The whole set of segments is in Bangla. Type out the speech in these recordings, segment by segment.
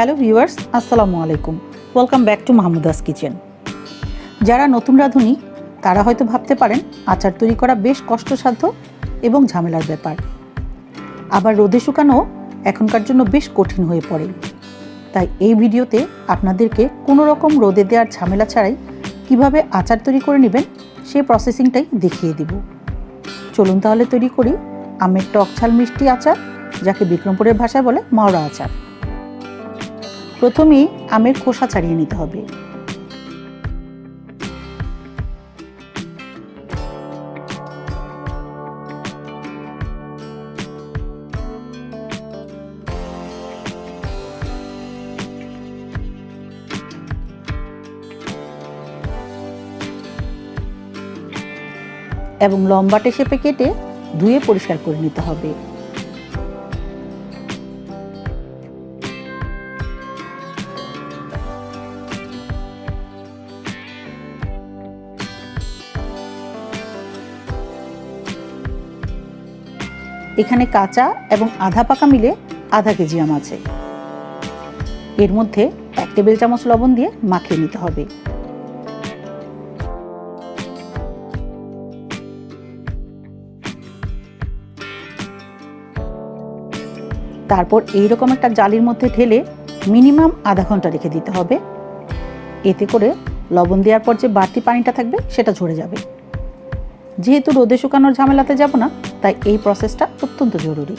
হ্যালো ভিউয়ার্স, আসসালামু আলাইকুম। Welcome back to Mahmuda's kitchen যারা নতুন রাঁধুনি, তারা হয়তো ভাবতে পারেন, আচার তৈরি করা বেশ কষ্টসাধ্য এবং ঝামেলার ব্যাপার। আবার রোদে শুকানো এখনকার জন্য বেশ কঠিন হয়ে পড়ে। তাই এই ভিডিওতে আপনাদেরকে কোনো রকম রোদে দেওয়ার ঝামেলা ছাড়াই কীভাবে আচার তৈরি করে নেবেন সেই প্রসেসিংটাই দেখিয়ে দিব। চলুন তাহলে তৈরি করি আমের টক ঝাল মিষ্টি আচার, যাকে বিক্রমপুরের ভাষায় বলে মাওড়া আচার। প্রথমেই আমের খোসা ছাড়িয়ে নিতে হবে। এবং লম্বাটে শেপে কেটে ধুয়ে পরিষ্কার করে নিতে হবে। এখানে কাঁচা এবং আধা পাকা মিলে আধা কেজি আম আছে। এর মধ্যে এক টেবিল চামচ লবণ দিয়ে মাখিয়ে নিতে হবে। তারপর এই রকম একটা জালির মধ্যে ঢেলে মিনিমাম আধা ঘণ্টা রেখে দিতে হবে। এতে করে লবণ দেওয়ার পর যে বাড়তি পানিটা থাকবে সেটা ঝরে যাবে। যেহেতু রোদে শুকানোর ঝামেলাতে যাব না, তাই এই প্রসেসটা অত্যন্ত জরুরি।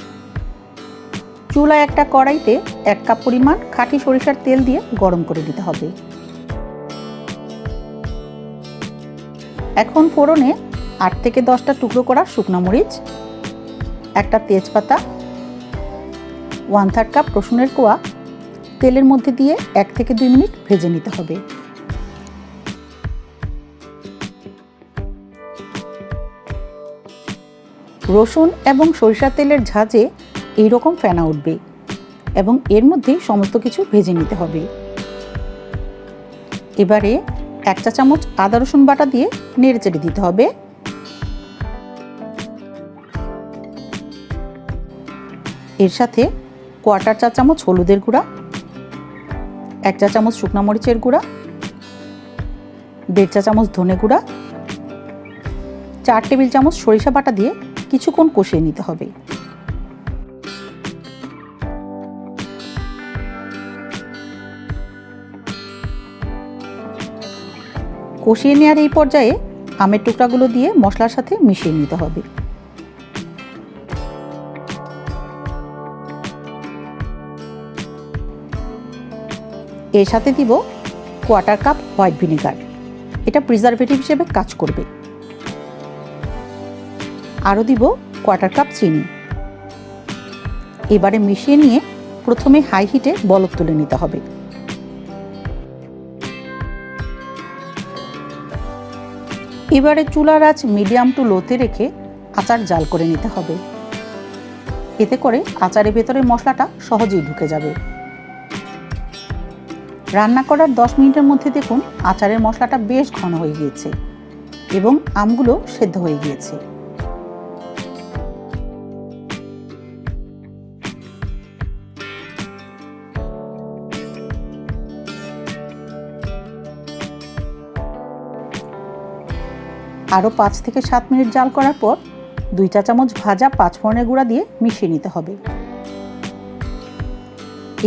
চুলায় একটা কড়াইতে এক কাপ পরিমাণ খাঁটি সরিষার তেল দিয়ে গরম করে দিতে হবে। এখন ফোড়নে আট থেকে দশটা টুকরো করা শুকনো মরিচ, একটা তেজপাতা ওয়ান থার্ড কাপ রসুনের কোয়া, তেলের মধ্যে দিয়ে এক থেকে দুই মিনিট ভেজে নিতে হবে। রসুন এবং সরিষার তেলের ঝাঁজে এইরকম ফেনা উঠবে এবং এর মধ্যে সমস্ত কিছু ভেজে নিতে হবে। এবারে এক চা চামচ আদা, রসুন বাটা দিয়ে নেড়ে চেড়ে দিতে হবে। এর সাথে কোয়ার্টার চা চামচ হলুদের গুঁড়া, এক চা চামচ শুকনো মরিচের গুঁড়া, দেড় চা চামচ ধনে গুঁড়া, চার টেবিল চামচ সরিষা বাটা দিয়ে কিছুক্ষণ কষিয়ে নিতে হবে। কষিয়ে নেওয়ার এই পর্যায়ে আমের টুকরাগুলো দিয়ে মশলার সাথে মিশিয়ে নিতে হবে। এর সাথে দিব কোয়ার্টার কাপ হোয়াইট ভিনেগার এটা প্রিজারভেটিভ হিসেবে কাজ করবে। আরও দিব কোয়ার্টার কাপ চিনি। এবারে মিশিয়ে নিয়ে প্রথমে হাই হিটে বলক তুলে নিতে হবে। এবারে চুলার আঁচ মিডিয়াম টু লোতে রেখে আচার জাল করে নিতে হবে। এতে করে আচারের ভেতরে মশলাটা সহজেই ঢুকে যাবে। রান্না করার দশ মিনিটের মধ্যে দেখুন আচারের মশলাটা বেশ ঘন হয়ে গিয়েছে এবং আমগুলো সেদ্ধ হয়ে গিয়েছে। আরও পাঁচ থেকে সাত মিনিট জাল করার পর দুই চা চামচ ভাজা পাঁচফোড়নের গুঁড়া দিয়ে মিশিয়ে নিতে হবে।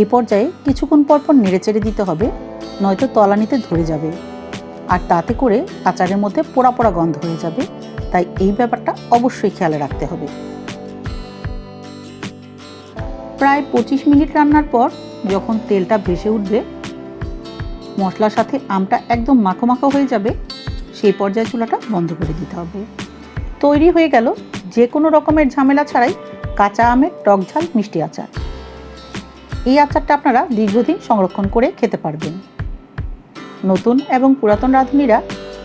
এ পর্যায়ে কিছুক্ষণ পর পর নেড়েচেড়ে দিতে হবে, নয়তো তলানিতে ধরে যাবে। আর তাতে করে আচারের মধ্যে পোড়া পোড়া গন্ধ হয়ে যাবে, তাই এই ব্যাপারটা অবশ্যই খেয়াল রাখতে হবে। প্রায় পঁচিশ মিনিট রান্নার পর যখন তেলটা ভেসে উঠবে, মশলার সাথে আমটা একদম মাখো মাখো হয়ে যাবে সেই পর্যায়ে চুলাটা বন্ধ করে দিতে হবে। তৈরি হয়ে গেল যে কোনো রকমের ঝামেলা ছাড়াই কাঁচা আমের টক ঝাল মিষ্টি আচার। এই আচারটা আপনারা দীর্ঘদিন সংরক্ষণ করে খেতে পারবেন। নতুন এবং পুরাতন রাঁধুনিরা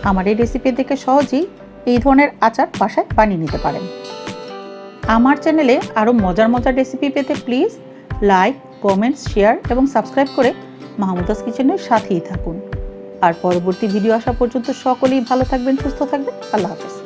আমার এই রেসিপি দেখে সহজেই এই ধরনের আচার বাসায় বানিয়ে নিতে পারেন। আমার চ্যানেলে আরও মজার মজার রেসিপি পেতে প্লিজ লাইক কমেন্টস শেয়ার এবং সাবস্ক্রাইব করে মাহমুদাস কিচেনের সাথেই থাকুন। আর পরবর্তী ভিডিও আসা পর্যন্ত সকলেই ভালো থাকবেন সুস্থ থাকবেন। আল্লাহ হাফেজ।